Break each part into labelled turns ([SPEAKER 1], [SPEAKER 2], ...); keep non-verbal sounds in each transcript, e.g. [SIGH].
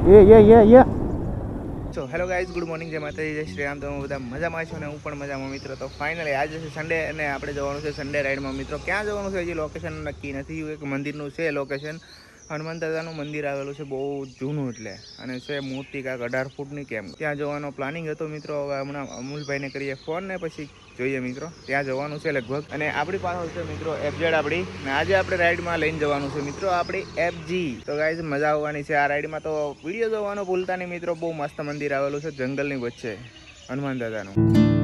[SPEAKER 1] એ યે યે યે
[SPEAKER 2] so hello guys good morning જય માતાજી, જય શ્રી રામ. તમે બધા મજામાં છો અને હું પણ મજામાં, મિત્રો. તો ફાઇનલી આજે છે સન્ડે અને આપણે જવાનું છે સન્ડે રાઈડમાં મિત્રો, ક્યાં જવાનું છે? હજી લોકેશન નક્કી નથી. એક મંદિરનું છે લોકેશન હનુમાન દાદાનું મંદિર આવેલું છે, બહુ જૂનું એટલે. અને છે મૂર્તિ કાંક અઢાર ફૂટની કેમ. ત્યાં જવાનો પ્લાનિંગ હતો મિત્રો, હવે હમણાં અમૂલભાઈને કરીએ ફોન ને પછી જોઈએ મિત્રો. ત્યાં જવાનું છે લગભગ. અને આપણી પાસે છે મિત્રો એફજેડ આપણી. અને આજે આપણે રાઈડમાં લઈને જવાનું છે મિત્રો, આપણી એફજી તો ગાઈઝ મજા આવવાની છે આ રાઈડમાં તો વીડિયો જોવાનો ભૂલતા નહીં મિત્રો. બહુ મસ્ત મંદિર આવેલું છે જંગલની વચ્ચે, હનુમાન દાદાનું.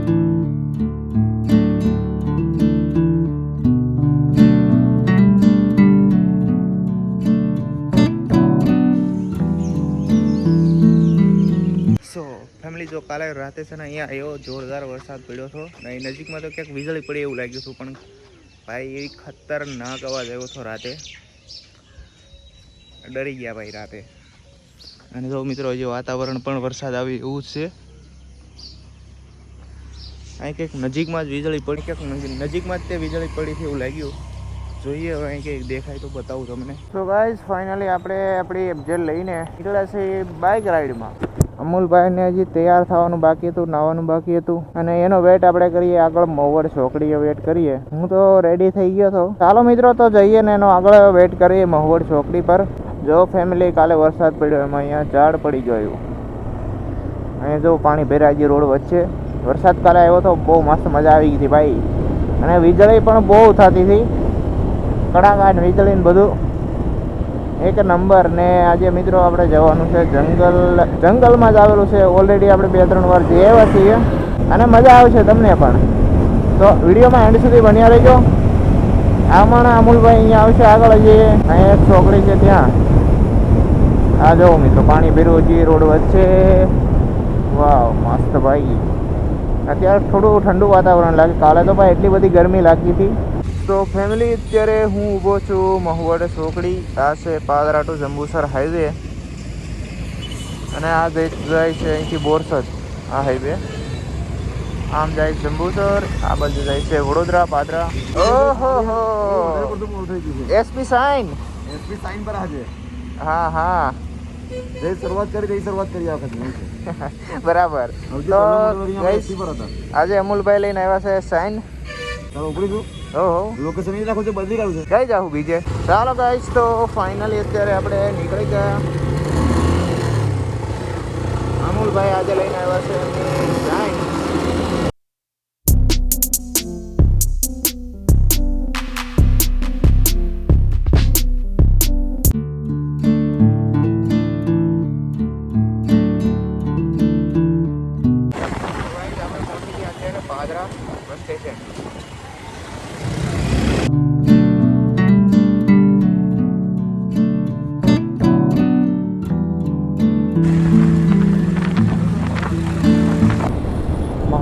[SPEAKER 2] ફેમિલી જો કાલે રાતે છે ને અહીંયા એવો જોરદાર વરસાદ પડ્યો હતો ને અહીં નજીકમાં તો ક્યાંક વીજળી પડી એવું લાગ્યું હતું, પણ ભાઈ એવી ખતરનાક અવાજ આવ્યો હતો રાતે. ડરી ગયા ભાઈ રાતે. અને જો મિત્રો જે વાતાવરણ પણ વરસાદ આવી એવું જ છે. અહીં કંઈક નજીકમાં જ વીજળી પડી, ક્યાંક નજીકમાં જ તે વીજળી પડી એવું લાગ્યું. જોઈએ હવે અહીં કંઈક દેખાય તો બતાવું તમને. તો ગાઈઝ ફાઇનલી આપણે આપણી એફજેડ લઈને નીકળ્યા છે બાઇક રાઈડમાં અમૂલભાઈને હજી તૈયાર થવાનું બાકી હતું, નાવાનું બાકી હતું. અને એનો વેટ આપણે કરીએ, આગળ મોવડ ચોકડીએ વેટ કરીએ. હું તો રેડી થઈ ગયો હતો ચાલો મિત્રો, તો જઈએ ને એનો આગળ વેટ કરીએ મહુવડ ચોકડી પર. જો ફેમિલી કાલે વરસાદ પડ્યો, એમાં અહીંયા ઝાડ પડી ગયું અહીંયા જો પાણી ભેરાઈ ગયું રોડ વચ્ચે. વરસાદ કાલે આવ્યો તો બહુ મસ્ત મજા આવી ગઈ હતી ભાઈ. અને વીજળી પણ બહુ થતી હતી. કડાકાટ વીજળી ને બધું. એક નંબર ને આજે મિત્રો આપણે જવાનું છે જંગલ, જંગલમાં જ આવેલું છે. ઓલરેડી આપણે બે ત્રણ વાર જઈ આવ્યા છીએ અને મજા આવશે તમને પણ. તો વિડીયોમાં એન્ડ સુધી બન્યા રહેજો. આમાં અમૂલભાઈ અહીંયા આવશે આગળ જઈએ અહીંયા એક છોકરી છે ત્યાં. આ જો મિત્રો, પાણી ભર્યું હજી, રોડ વચ્ચે વાવ, મસ્ત ભાઈ. અત્યારે થોડું ઠંડુ વાતાવરણ લાગે. કાલે તો ભાઈ એટલી બધી ગરમી લાગી હતી. તો ફેમિલી અત્યારે હું ઊભો છું મહુવડ ચોકડી. આ છે પાદરા ટુ જંબુસર હાઈવે અને આ જઈ જાય છે અહીંથી બોરસદ આ હાઈવે આમ જાય જંબુસર આ બાજુ જાય છે વડોદરા પાદરા. ઓહો હો! એસપી સાઈન
[SPEAKER 1] એસપી સાઈન પર આજે.
[SPEAKER 2] હા હા.
[SPEAKER 1] જે શરૂઆત કરી તે શરૂઆત કરી આ વખત [LAUGHS]
[SPEAKER 2] બરાબર. તો આજે અમુલભાઈ લઈને આવ્યા છે સાઈન ઓહો
[SPEAKER 1] લોકેશન એ રાખો છે બદલી કાઢું છે.
[SPEAKER 2] કઈ જાઉં બીજે? ચાલો ગાઈસ તો ફાઇનલી અત્યારે આપણે નીકળી ગયા. અમુલભાઈ આજે લઈને આવ્યા છે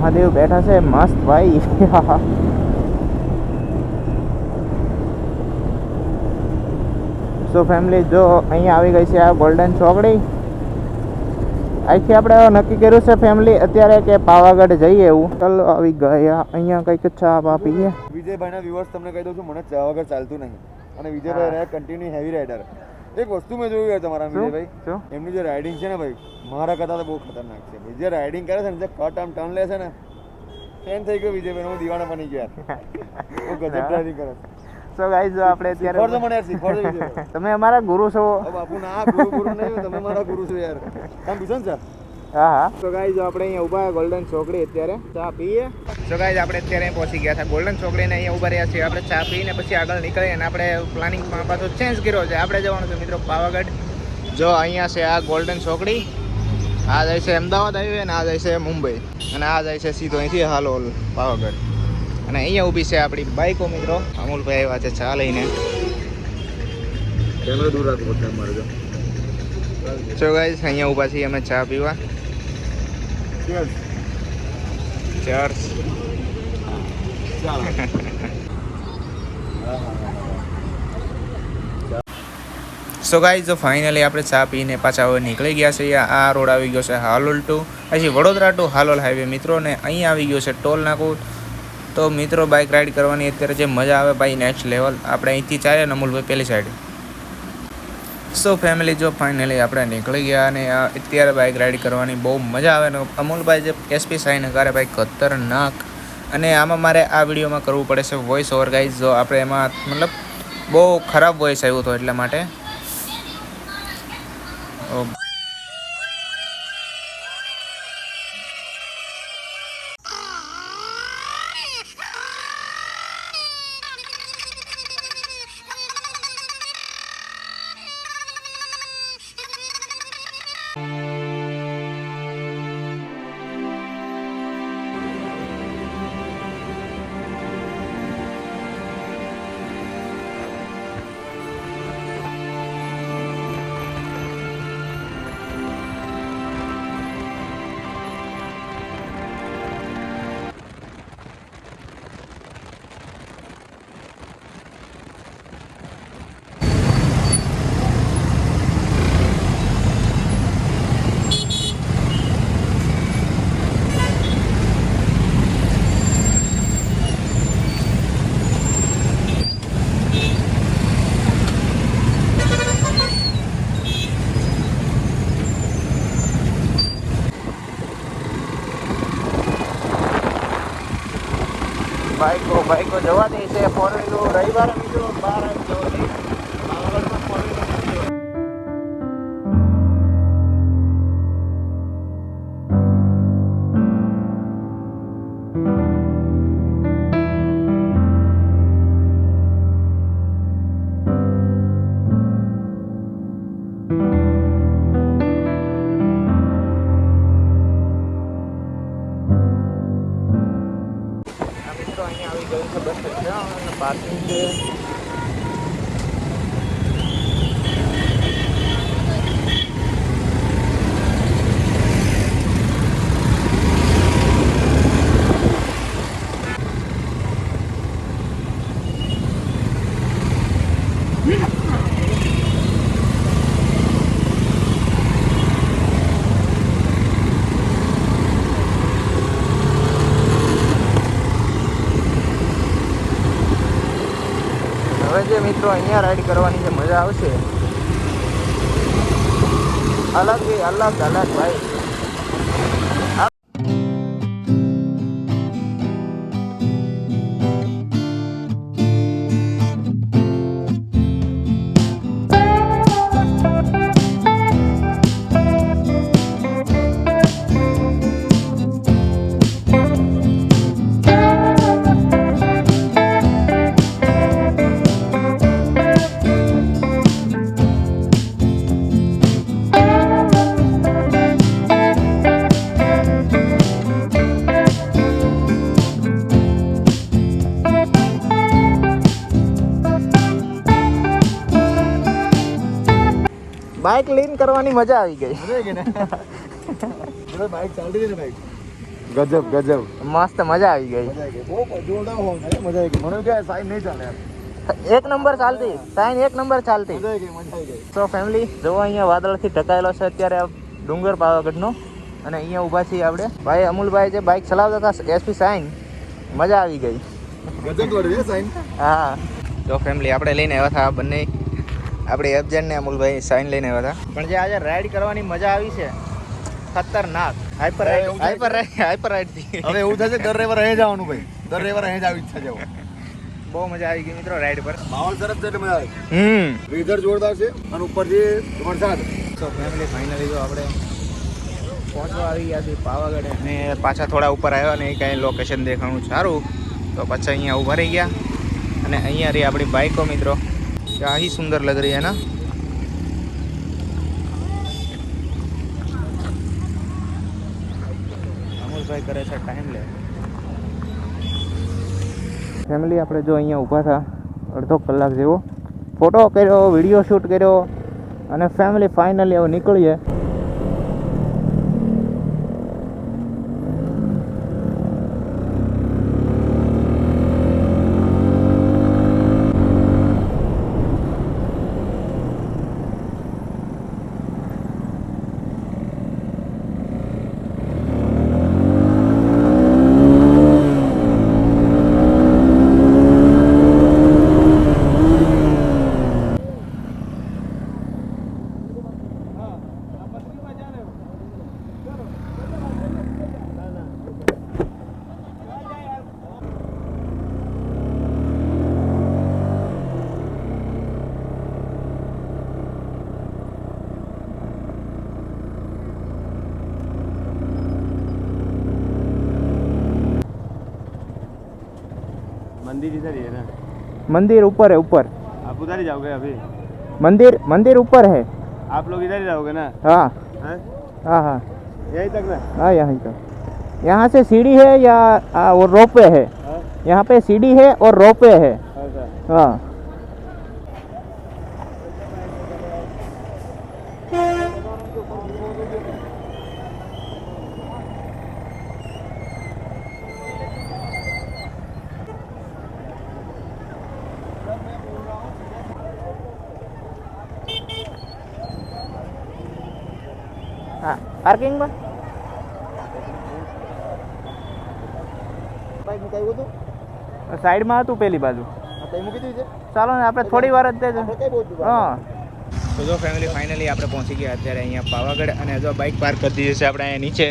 [SPEAKER 2] મહાદેવ બેઠા છે મસ્ત ભાઈ. સો ફેમિલી જો અહીંયા આવી ગઈ છે આ ગોલ્ડન ચોકડી. અહીંથી આપણે નક્કી કર્યું છે ફેમિલી અત્યારે કે પાવાગઢ જઈએ એવું. ચાલો આવી ગયા. અહીંયા કંઈક ચા બા પીએ.
[SPEAKER 1] વિજયભાઈના વ્યૂઅર્સ તમને કહી દઉં છું મને ચા વગર ચાલતું નહીં. અને વિજયભાઈ રહ્યા કન્ટિન્યુ હેવી રાઇડર એક વસ્તુ મેં જોયું તમારા? વિજયભાઈ એમની જે રાઇડિંગ છે ને ભાઈ મારા કરતા તો બહુ ખતરનાક છે. ભાઈ જે રાઇડિંગ કરે છે ને જે કટ આમ ટર્ન લે છે ને ફેન થઈ ગયો વિજયભાઈ હું દિવાણા બની ગયા ગજબ ડ્રાઇવિંગ કરે છે.
[SPEAKER 2] સો ગાઈઝ આપણે
[SPEAKER 1] શીખવાડજો
[SPEAKER 2] અત્યારે
[SPEAKER 1] મને યાર શીખવાડજો
[SPEAKER 2] તમે અમારા ગુરુ છો.
[SPEAKER 1] બાપુ ના ગુરુ ગુરુ નહીં તમે મારા ગુરુ છો યાર. તમે ભૂષણ સર
[SPEAKER 2] હા હા. તો ગાઈઝ આપણે અહીંયા ઊભા ગોલ્ડન ચોકડી અત્યારે. ચા પીએ? તો ગાઈઝ આપણે અત્યારે પહોંચી ગયા હતા ગોલ્ડન ચોકડીને અહીંયા ઊભા રહ્યા છીએ. આપણે ચા પીને પછી આગળ નીકળીએ અને આપણે પ્લાનિંગમાં પાછો ચેન્જ કર્યો છે. આપણે જવાનું છે મિત્રો પાવાગઢ. જો અહીંયા છે આ ગોલ્ડન ચોકડી. આ જાય છે અમદાવાદ હાઈવે અને આ જાય છે મુંબઈ. અને આ જાય છે સીધો અહીંથી હાલોલ પાવાગઢ. અને અહીંયા ઊભી છે આપણી બાઈકો મિત્રો. અમૂલભાઈ આવ્યા છે ચા લઈને.
[SPEAKER 1] કેમેરો દૂર રાખો બધા મારે જો
[SPEAKER 2] જો ગાઈઝ અહીંયા ઊભા છીએ અમે ચા પીવા. ચર્ચ સો ગાઈઝ ફાઇનલી આપણે ચા પીને પાછા હવે નીકળી ગયા છીએ. આ રોડ આવી ગયો છે હાલોલ ટુ પછી વડોદરા ટુ હાલોલ હાઈવે મિત્રો ને અહીં આવી ગયો છે ટોલ નાકું તો મિત્રો બાઇક રાઈડ કરવાની અત્યારે જે મજા આવે ભાઈ નેક્સ્ટ લેવલ આપણે અહીંથી ચાલે ને અમૂલભાઈ પેલી સાઈડ સો ફેમિલી જો ફાઇનલી આપણે નીકળી ગયા અને અત્યારે બાઇક રાઈડ કરવાની બહુ મજા આવે ને, અમૂલભાઈ જે એસપી સાઈન કરે ભાઈ, ખતરનાક. અને આમાં મારે આ વિડીયોમાં કરવું પડે છે વોઇસ ઓવર ગાઈઝ જો આપણે એમાં, મતલબ, બહુ ખરાબ વોઇસ આવ્યું હતું એટલા માટે. જવા દે છે. ફોર વ્હીલો રવિવારે પાર્કિંગ છે હવે જે મિત્રો અહીંયા રાઈડ કરવાની જે મજા આવશે અલગ અલગ ભાઈ. લીન કરવાની મજા આવી ગઈ.
[SPEAKER 1] બાઇક ચાલતી હતી ને બાઇક ગજબ ગજબ.
[SPEAKER 2] મસ્ત મજા આવી ગઈ.
[SPEAKER 1] મજા આવી ગઈ. બહુ જોરદાર હોર્ન છે મજા આવી ગઈ. મને કે સાઈડ નહીં ચાલે
[SPEAKER 2] એક નંબર ચાલતી. સાઈન એક નંબર ચાલતી.
[SPEAKER 1] મજા આવી ગઈ મજા આવી ગઈ.
[SPEAKER 2] તો ફેમિલી જો અહીંયા વાદળથી ઢકાયેલો છે અત્યારે ડુંગર પાવાગઢનો. અને અહીંયા ઊભા છીએ આપણે. ભાઈ અમુલભાઈ જે બાઇક ચલાવતા હતા એસપી સાઈન મજા આવી ગઈ.
[SPEAKER 1] ગજબ દોડી છે સાઈન
[SPEAKER 2] હા. જો ફેમિલી આપણે લઈને આવ્યા હતા આ બંને. આપણે એફજેન ને અમુલભાઈ સાઈન લઈને આવ્યા હતા. પણ જે આજે રાઈડ કરવાની મજા આવી છે ખતરનાક.
[SPEAKER 1] Hyper
[SPEAKER 2] ride hyper ride hyper રાઈડથી.
[SPEAKER 1] હવે એવું થશે દર રવિવારે અહીં જવાનું ભાઈ. દર રવિવારે અહીં જ આવી ઈચ્છા જવું
[SPEAKER 2] બહુ મજા આવી ગઈ મિત્રો રાઈડ પર.
[SPEAKER 1] માહોલ સરસ છે એટલે મજા આવે.
[SPEAKER 2] હમ.
[SPEAKER 1] વેધર જોરદાર છે અને ઉપરથી વરસાદ.
[SPEAKER 2] તો ફેમિલી ફાઇનલી જો આપણે પહોંચવા આવી ગયા છીએ પાવાગઢ. અને પાછા થોડા ઉપર આવ્યા ને કાંઈ લોકેશન દેખાણું સારું. તો પાછા અહીંયા ઊભા રહી ગયા. અને અહીંયા રહી આપણી બાઈકો મિત્રો. क्या ही सुंदर लग रही है ना અમુલભાઈ કરે છે ટાઈમ લે ફેમિલી આપણે જો અહીંયા ઊભા હતા અડધો કલાક જેવો ફોટો કર્યો વિડીયો શૂટ કર્યો અને ફેમિલી ફાઇનલી હવે નીકળીએ
[SPEAKER 1] मंदिर
[SPEAKER 2] ऊपर है ऊपर।
[SPEAKER 1] आप उधर ही जाओगे अभी?
[SPEAKER 2] मंदिर मंदिर ऊपर है।
[SPEAKER 1] आप लोग इधर ही जाओगे ना?
[SPEAKER 2] हाँ।
[SPEAKER 1] हैं?
[SPEAKER 2] हाँ
[SPEAKER 1] यहीं तक ना?
[SPEAKER 2] हाँ यहाँ तक। यहाँ से सीढ़ी है या आ, वो रोपवे है?
[SPEAKER 1] हाँ?
[SPEAKER 2] यहाँ पे सीढ़ी है और रोपवे है। हाँ। પાર્કિંગમાં
[SPEAKER 1] બાઈક મુકાયું હતું?
[SPEAKER 2] સાઈડમાં હતું પેલી બાજુ.
[SPEAKER 1] આ કઈ મૂકી
[SPEAKER 2] ચાલો ને આપણે થોડી વાર જ હા. તો જો ફેમિલી ફાઇનલી આપણે પહોંચી ગયા અત્યારે અહીંયા પાવાગઢ અને જો બાઇક પાર્ક કરી દીધી છે આપણે અહીંયા નીચે.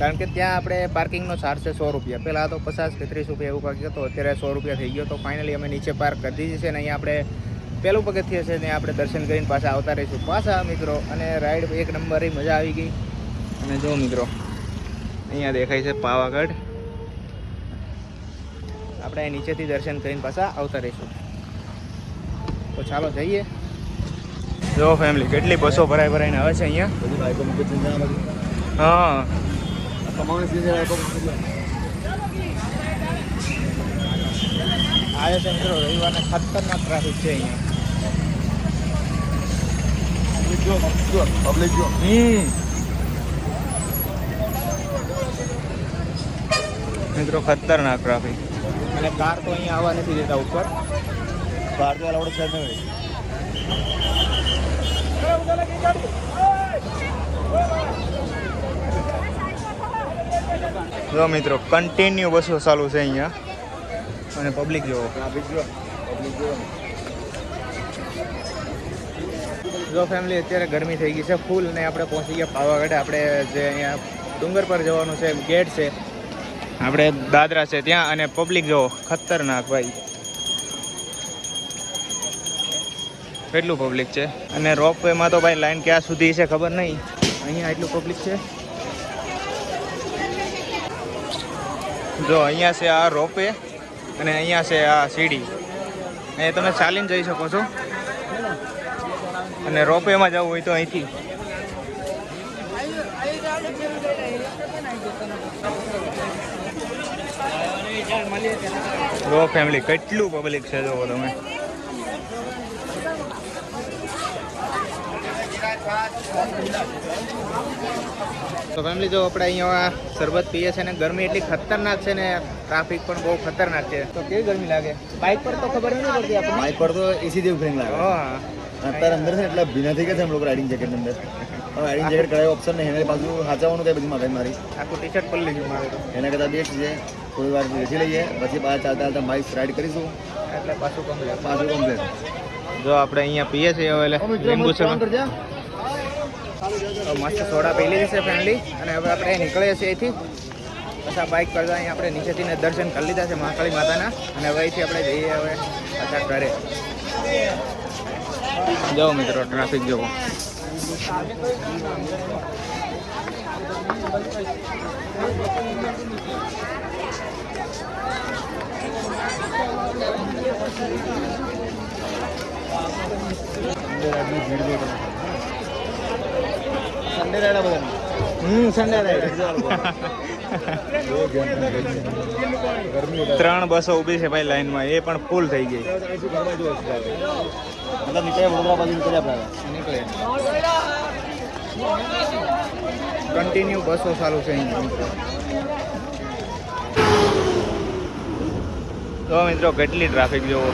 [SPEAKER 2] કારણ કે ત્યાં આપણે પાર્કિંગનો ચાર્જ છે સો રૂપિયા. પહેલાં તો પચાસ કે ત્રીસ રૂપિયા એવું કાંઈક હતો અત્યારે સો રૂપિયા થઈ ગયો. તો ફાઇનલી અમે નીચે પાર્ક કરી દીધી છે અને અહીંયા આપણે પહેલું પગથિયે છે ને આપણે દર્શન કરીને પાછા આવતા રહીશું. પાછા મિત્રો અને રાઈડ એક નંબર મજા આવી ગઈ. અને જો મિત્રો અહીંયા દેખાય છે પાવાગઢ. આપણે નીચેથી દર્શન કરીને પાછા આવતા રહીશું. તો ચાલો જઈએ. જો ફેમિલી કેટલી બસો ભરાઈ ભરાઈને આવે છે અહીંયા. હા. આવે છે મિત્રો રવિવારને ખતરનાક ટ્રાફિક છે અહીંયા.
[SPEAKER 1] પબ્લિક જો પબ્લિક જો.
[SPEAKER 2] હમ. મિત્રો ખતરનાક ટ્રાફિક અને કાર તો અહીંયા આવવા નથી દેતા ઉપર.
[SPEAKER 1] કાર તો અલાઉડ છે નહીં.
[SPEAKER 2] જો મિત્રો કન્ટિન્યુ બસો ચાલુ છે અહીંયા. અને પબ્લિક જોવો.
[SPEAKER 1] ટ્રાફિક જો પબ્લિક જો
[SPEAKER 2] જો ફેમિલી અત્યારે ગરમી થઈ ગઈ છે. ફૂલ ને આપણે પહોંચી ગયા પાવાગઢ. આપણે જે અહીંયા ડુંગર પર જવાનું છે ગેટ છે. આપણે દાદરા છે ત્યાં અને પબ્લિક જો, ખતરનાક ભાઈ. કેટલું પબ્લિક છે? અને રોપવેમાં તો ભાઈ લાઈન ક્યાં સુધી છે ખબર નહીં. અહીંયા એટલું પબ્લિક છે. જો, અહીંયા છે આ રોપવે અને અહીંયા છે આ સીડી અહીંયા તમે ચાલીને જઈ શકો છો. અને રોપવેમાં જવું હોય તો અહીંથી. જો ફેમિલી કેટલું પબ્લિક છે જોવો તમે. તો ફેમિલી જો આપણે અહીંયા શરબત પીએ છે ને ગરમી એટલી ખતરનાક છે ને ટ્રાફિક પણ બહુ ખતરનાક છે. તો કેવી ગરમી લાગે? બાઇક પર તો ખબર નહીં પડતી આપણે
[SPEAKER 1] બાઇક પર તો એસી જેવું ફિલિંગ લાગે.
[SPEAKER 2] હા.
[SPEAKER 1] અત્યારે અંદર છે એટલે ભીના થઈ ગયા છે એમ લોકો રાઇડિંગ જેકેટ અંદર. હવે રાઇડિંગ જેકેટ કરાયો ઓપ્શન નહીં. એને પાછું સાચવવાનું કઈ બધી મગજ મારી?
[SPEAKER 2] આખું ટી શર્ટ પલ્લી ગયું મારે
[SPEAKER 1] એના કરતાં બેસ્ટ છે. થોડી વાર બેસી લઈએ. પછી પાછા ચાલતા ચાલતા બાઇક રાઈડ કરીશું.
[SPEAKER 2] એટલે પાછું કમ્પ્લીટ
[SPEAKER 1] પાછું કમ્પ્લેટ
[SPEAKER 2] જો આપણે અહીંયા પીએ છીએ હવે એટલે લીંબુ છે મસ્ત સોડા પી લીધી છે ફેમિલી અને હવે આપણે નીકળીએ છીએ અહીંથી. પાછા બાઇક પર અહીં આપણે નીચેથી ને દર્શન કરી લીધા છે મહાકાળી માતાના. અને હવે અહીંથી આપણે જઈએ હવે પાછા ઘરે. જાઓ મિત્રો ટ્રાફિક જોવો.
[SPEAKER 1] સન્ડે રાડા બધા
[SPEAKER 2] ત્રણ બસો ઊભી છે ભાઈ લાઈનમાં. એ પણ ફૂલ થઈ ગઈ. કન્ટિન્યુ બસો ચાલુ છે તો મિત્રો કેટલી ટ્રાફિક જોવો?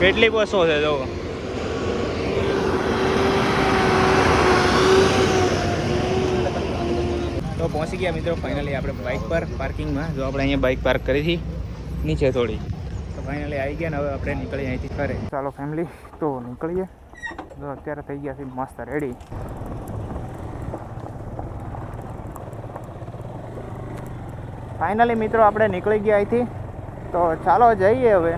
[SPEAKER 2] કેટલી બસો છે જોવો? તો પહોંચી ગયા મિત્રો ફાઇનલી આપણે બાઇક પર પાર્કિંગમાં જો આપણે અહીંયા બાઇક પાર્ક કરી હતી, નીચે થોડી. તો ફાઇનલી આવી ગયા ને હવે આપણે નીકળીએ અહીંથી ઘરે ચાલો ફેમિલી તો નીકળીએ. જો અત્યારે થઈ ગયા છે મસ્ત રેડી ફાઇનલી મિત્રો આપણે નીકળી ગયા અહીંથી. તો ચાલો જઈએ હવે.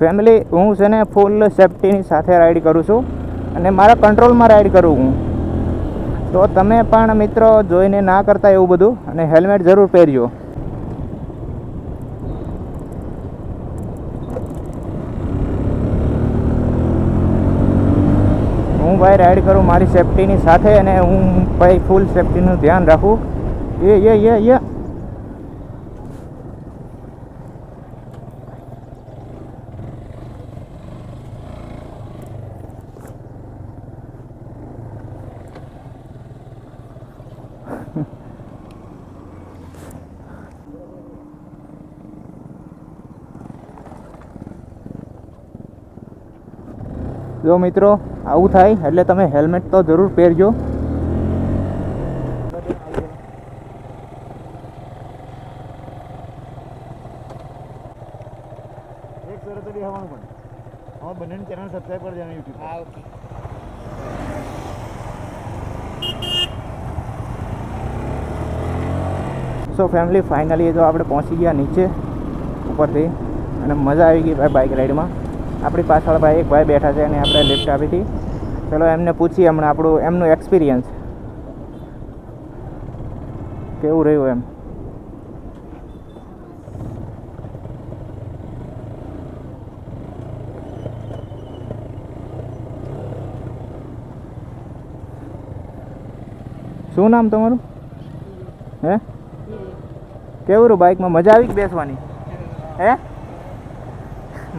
[SPEAKER 2] ફેમિલી હું છે ને ફૂલ સેફટીની સાથે રાઈડ કરું છું અને મારા કંટ્રોલમાં રાઈડ કરું હું. તો તમે પણ મિત્રો જોઈને ના કરતા એવું બધું અને હેલ્મેટ જરૂર પહેરજો. હું ભાઈ રાઈડ કરું મારી સેફટીની સાથે અને હું ભાઈ ફૂલ સેફટીનું ધ્યાન રાખું. એ એ યે એ. મિત્રો. આવું થાય એટલે તમે હેલ્મેટ તો જરૂર પહેરજો.
[SPEAKER 1] એક તો પણ. અમારા બંનેની ચેનલ સબસ્ક્રાઈબ કરી દેવાનું યુટ્યુબ
[SPEAKER 2] હા ઓકે સો ફેમિલી ફાઇનલી જો આપણે પહોંચી ગયા નીચે ઉપરથી અને મજા આવી ગઈ ભાઈ બાઇક રાઈડમાં આપણી પાછળ ભાઈ એક ભાઈ બેઠા છે અને આપણે લિફ્ટ આપી હતી. ચલો એમને પૂછીએ હમણાં આપણું, એમનું એક્સપિરિયન્સ કેવું રહ્યું એમ? શું નામ તમારું? હે? કેવું રહ્યું બાઇકમાં મજા આવી બેસવાની? હે?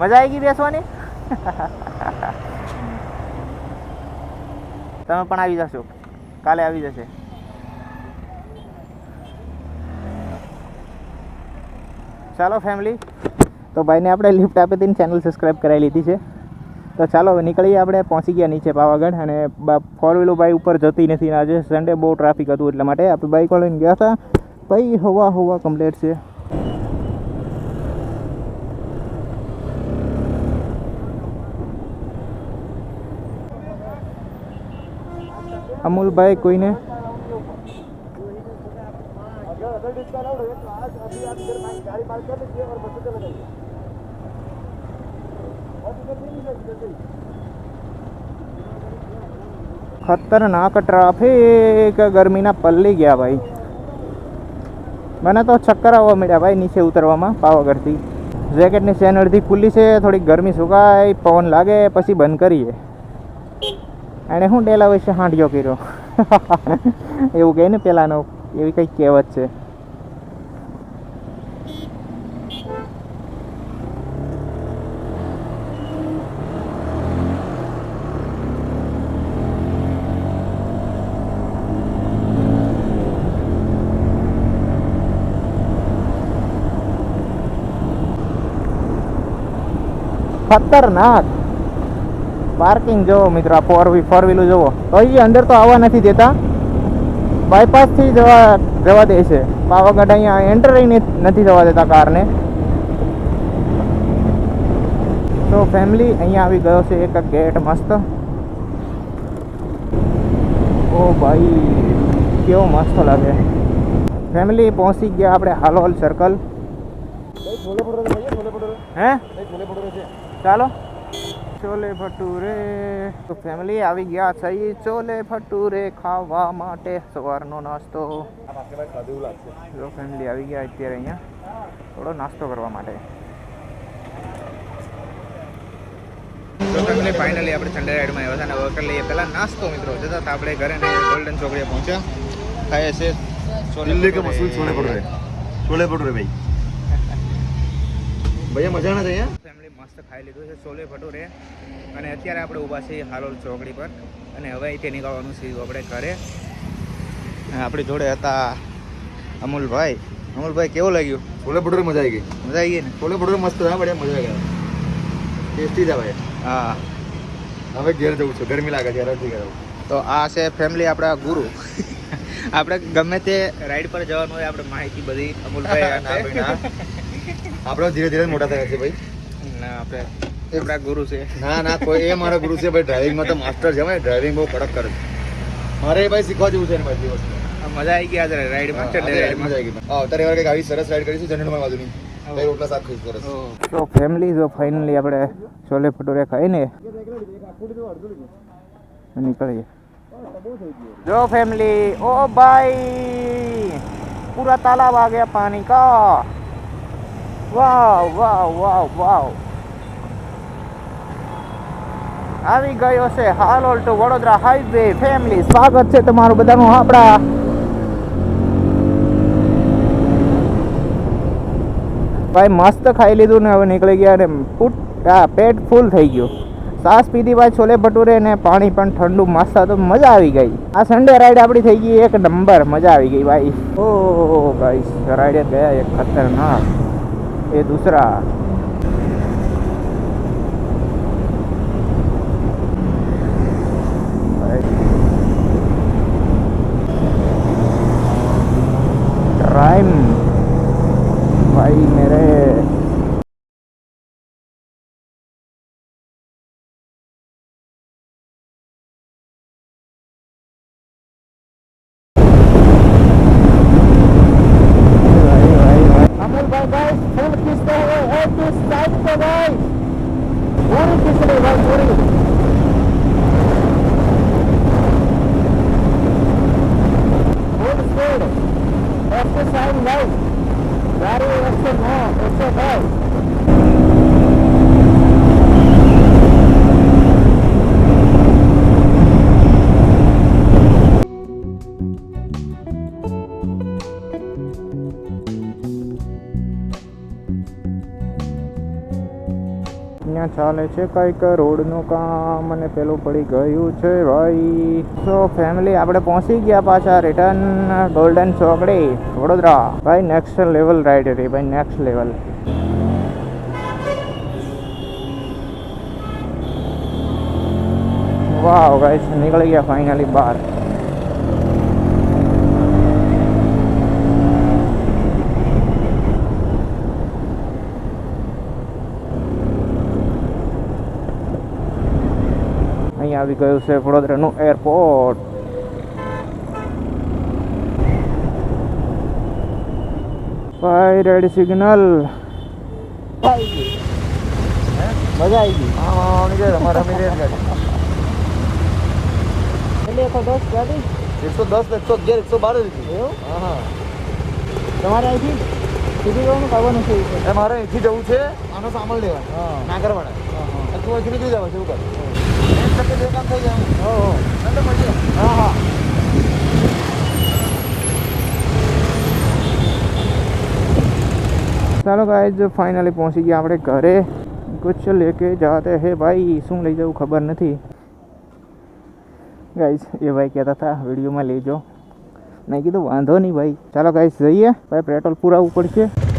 [SPEAKER 2] મજા આવી ગઈ બેસવાની? તમે પણ આવી જશો. કાલે આવી જશે. ચાલો ફેમિલી તો ભાઈને આપણે લિફ્ટ આપી હતી ચેનલ સબસ્ક્રાઈબ કરાવી લીધી છે. તો ચાલો નીકળીએ આપણે. પહોંચી ગયા નીચે પાવાગઢ અને ફોર વ્હીલો બાઈક ઉપર જતી નથી આજે સન્ડે બહુ ટ્રાફિક હતું એટલા માટે. આપણે બાઈક લઈને ગયા હતા. ભાઈ હવા હવા કમ્પ્લેટ છે.
[SPEAKER 1] से ही।
[SPEAKER 2] ખતરનાક ટ્રાફિક ગરમીના પલ્લી ગયા ભાઈ મને તો ચક્કર આવવા મળ્યા ભાઈ નીચે ઉતરવામાં પાવાગઢથી જેકેટની ચેન અડધી ખુલ્લી છે થોડીક ગરમી સુકાય પવન લાગે પછી બંધ કરીએ એણે શું ડેલા વિશે હાંડિયો કર્યો? એવું કહે ને પેલાનો, એવી કંઈક કહેવત છે. ખતરનાક. પાર્કિંગ જુઓ મિત્રો આ ફોર ફોર વ્હીલું જુઓ હજી અંદર તો આવવા નથી દેતા. બાયપાસથી જવા જવા દે છે. પાવાગઢ અહીંયા એન્ટરિંગ નથી જવા દેતા કારને. તો ફેમિલી અહીંયા આવી ગયો છે એક ગેટ મસ્ત. ઓ ભાઈ કેવો મસ્ત લાગે. ફેમિલી પહોંચી ગયા આપણે હાલોલ સર્કલ હે? ચાલો. છોલે ભટુરે. તો ફેમિલી આવી ગયા છે છોલે ભટુરે ખાવા માટે. સવારનો નાસ્તો. જો ફેમિલી આવી ગયા અત્યારે અહીંયા. થોડો નાસ્તો કરવા માટે. તો ફાઇનલી આપણે ઠંડા રાઈડમાં આવ્યા હતા અને વગર લઈએ પહેલાં નાસ્તો મિત્રો. જતા હતા આપણે ઘરે ને ગોલ્ડન ચોકડીએ પહોંચ્યા. ખાય છે
[SPEAKER 1] છોલે કે મસૂલ છોલે ભટુરે? છોલે ભટુરે ભાઈ. [LAUGHS] ભૈયા મજા ના થઈ
[SPEAKER 2] અહીંયા? મસ્ત ખાઈ લીધું છે છોલે ભટુરે. અને અત્યારે આપણે ઊભા છીએ હાલોલ ચોકડી પર. અને હવે અહીંથી નીકળવાનું છે આપણે ઘરે. આપણી જોડે હતા અમુલભાઈ. અમુલભાઈ કેવું લાગ્યું?
[SPEAKER 1] છોલે ભટુરે મજા આવી ગઈ.
[SPEAKER 2] મજા આવી ગઈ ને?
[SPEAKER 1] છોલે ભટુરે મસ્ત હા બળે મજા આવી ગયા. ટેસ્ટી હતા ભાઈ.
[SPEAKER 2] હા.
[SPEAKER 1] હવે ઘેર જવું છું ગરમી લાગે છે નથી ઘેર
[SPEAKER 2] તો આ છે ફેમિલી આપણા ગુરુ. આપણે ગમે તે રાઈડ પર જવાનું હોય આપણે માહિતી બધી [LAUGHS] અમુલભાઈ
[SPEAKER 1] આપણે ધીરે ધીરે મોટા થયા છે ભાઈ.
[SPEAKER 2] ના આપણે આપણા ગુરુ છે.
[SPEAKER 1] ના ના કોઈ એ મારા ગુરુ છે ભાઈ ડ્રાઇવિંગમાં તો માસ્ટર છે ભાઈ ડ્રાઇવિંગ બહુ કડક કરે મારે ભાઈ શીખવા જેવું છે ને ભાઈ દિવસ
[SPEAKER 2] મજા આવી ગઈ આજે રાઈડમાં ચડે રાઈડમાં
[SPEAKER 1] મજા આવી ગઈ. અત્યારે વાર કંઈક આવી સરસ રાઈડ કરીશું જનરલમાં બાજુની. રોટલા શાક ખાઈશ સરસ.
[SPEAKER 2] તો ફેમિલી જો ફાઇનલી આપણે છોલે ભટુરે ખાઈને નીકળીએ. જો ફેમિલી ઓ ભાઈ પૂરા તાલાબ આ ગયા પાણી કા. વાવ વાવ વાવ વાવ. આવી ગયો છે. Halol to Vadodara highway family સ્વાગત છે તમારું બધાનું આપણા ભાઈ મસ્ત ખાઈ લીધું ને હવે નીકળી ગયા ને ફૂટ આ પેટ ફૂલ થઈ ગયું. સાસ પીધી ભાઈ છોલે ભટુરે ને પાણી પણ ઠંડુ, મસ્ત હતું મજા આવી ગઈ. આ સન્ડે રાઈડ આપણી થઈ ગઈ, એક નંબર, મજા આવી ગઈ ભાઈ. ઓ ભાઈ રાઈડે ગયા, એક ખતરનાક. એ દૂસરા. time vậy નવ બારે એકસો નવ એકસો દસ અહીંયા ચાલે છે કંઈક રોડનું કામ અને પેલું પડી ગયું છે ભાઈ. સો ફેમિલી આપણે પહોંચી ગયા પાછા રિટર્ન ગોલ્ડન ચોકડી, વડોદરા. ભાઈ નેક્સ્ટ લેવલ રાઈડ હતી ભાઈ નેક્સ્ટ લેવલ વાવ ગાઈસ નીકળી ગયા ફાઇનલી બહાર. આવી ગયું છે વડોદરાનું એરપોર્ટ. ભાઈ રેડ સિગ્નલ. મજા આવી ગઈ
[SPEAKER 1] હા. અમારે અમે રેડ ગાડી
[SPEAKER 2] એકસો દસ ગાડી
[SPEAKER 1] એકસો દસ એકસો અગિયાર એકસો બાર હતી
[SPEAKER 2] એવું
[SPEAKER 1] હા. હા.
[SPEAKER 2] તમારે અહીંથી સુધી જવાનું આવવાનું છે
[SPEAKER 1] એ મારે અહીંથી જવું છે આનો સામાન લેવા
[SPEAKER 2] હા
[SPEAKER 1] નાગરવાડા તું અહીંથી નીકળી જવા છે એવું કર એક ટકે બે કામ થઈ જાય
[SPEAKER 2] ઓહો
[SPEAKER 1] નંબર મળી જાય
[SPEAKER 2] હા હા ચાલો ગાઈઝ ફાઇનલી પહોંચી ગયા આપણે ઘરે કુછ લેકે જાતે હે ભાઈ શું લઈ જવું ખબર નથી ગાઈઝ એ ભાઈ કહેતા હતા વિડીયોમાં લેજો મેં કીધું વાંધો નહીં ભાઈ ચાલો ગાઈઝ જઈએ ભાઈ પેટ્રોલ પુરાવવું પડશે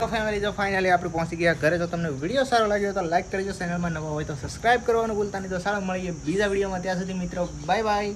[SPEAKER 2] તો ફેમિલી જો ફાઇનલી આપણે પહોંચી ગયા ઘરે. જો તમને વીડિયો સારો લાગ્યો તો લાઈક કરજો ચેનલમાં નવા હોય તો સબસ્ક્રાઈબ કરવાનું ભૂલતા નહીં. તો સારું, મળીએ બીજા વિડીયોમાં ત્યાં સુધી મિત્રો બાય બાય